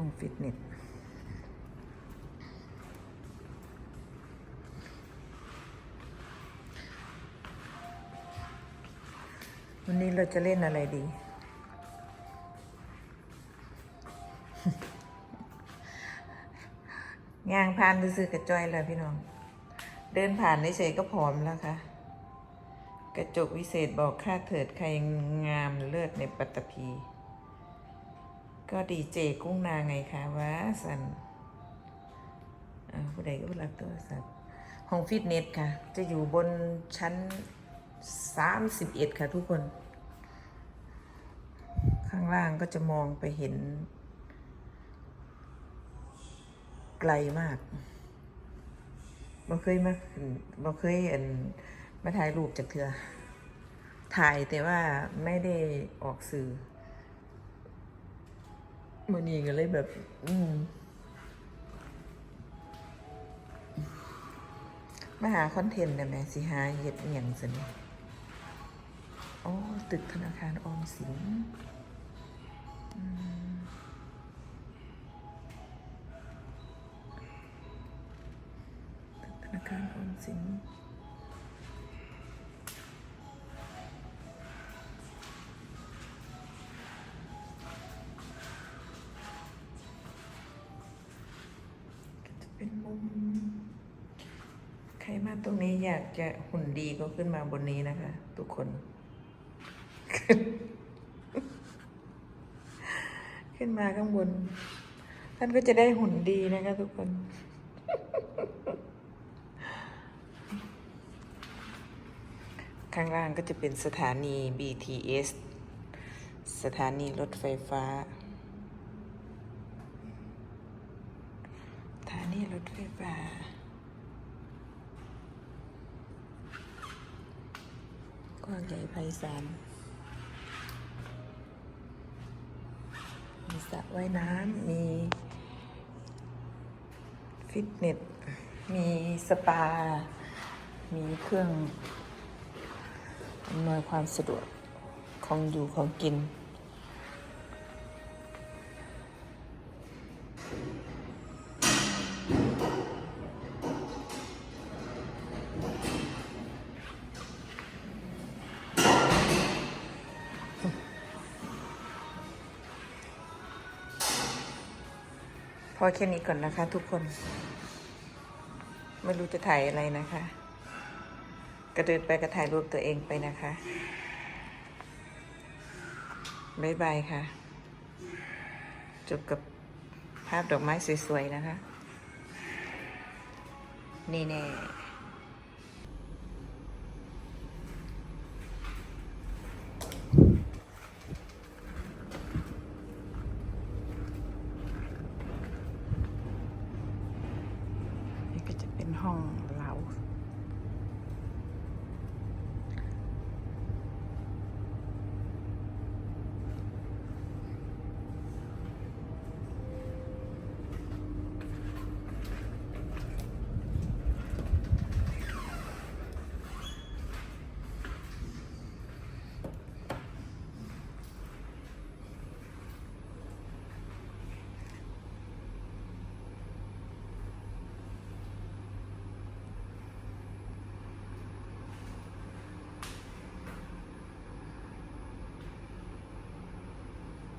ห้องฟิตเนสวันนี้เราจะเล่นอะไรดี งางผ่านซื้อกระจอยแล้วพี่น้อง เดินผ่านเฉยก็ผอมแล้วค่ะ กระจกวิเศษบอกค่าเถิดใครงามเลิศในปัตตภี ก็ดีเจกุ้งนางไงคะว่าสันอ่าผู้ใดก็รับโทรศัพท์ห้องฟิตเนสค่ะ จะอยู่บนชั้น 31 ค่ะทุกคน ข้างล่างก็จะมองไปเห็น ไกลมากบ่เคยมาบ่เคยเอันมาถ่ายรูปจากเธอถ่ายแต่ว่าไม่ได้ออกสื่อ มื่อนี้ก็เลยแบบ อืมมาหาคอนเทนต์ได้ไหมสิหาเห็ดอหย่างสินโอ้ตึกธนาคารออมสินตึกธนาคารออมสิน รมาตรงนี้อยากจะหุ่นดีก็ขึ้นมาบนนี้นะคะ ทุกคน ขึ้นมาข้างบน ท่านก็จะได้หุ่นดีนะคะทุกคนข้างล่างก็จะเป็นสถานี BTS สถานีรถไฟฟ้า สถานีรถไฟฟ้า้างใหญ่ไพศาลมีสระว่ายน้ำมีฟิตเนส มีสปา มีเครื่องอำนวยความสะดวกของอยู่ของกิน อแค่นี้ก่อนนะคะ ทุกคน ไม่รู้จะถ่ายอะไรนะคะ กระเดินไปกระถ่ายรูปตัวเองไปนะคะบายบายค่ะ จบกับภาพดอกไม้สวยๆนะคะ นี่แน่ 然。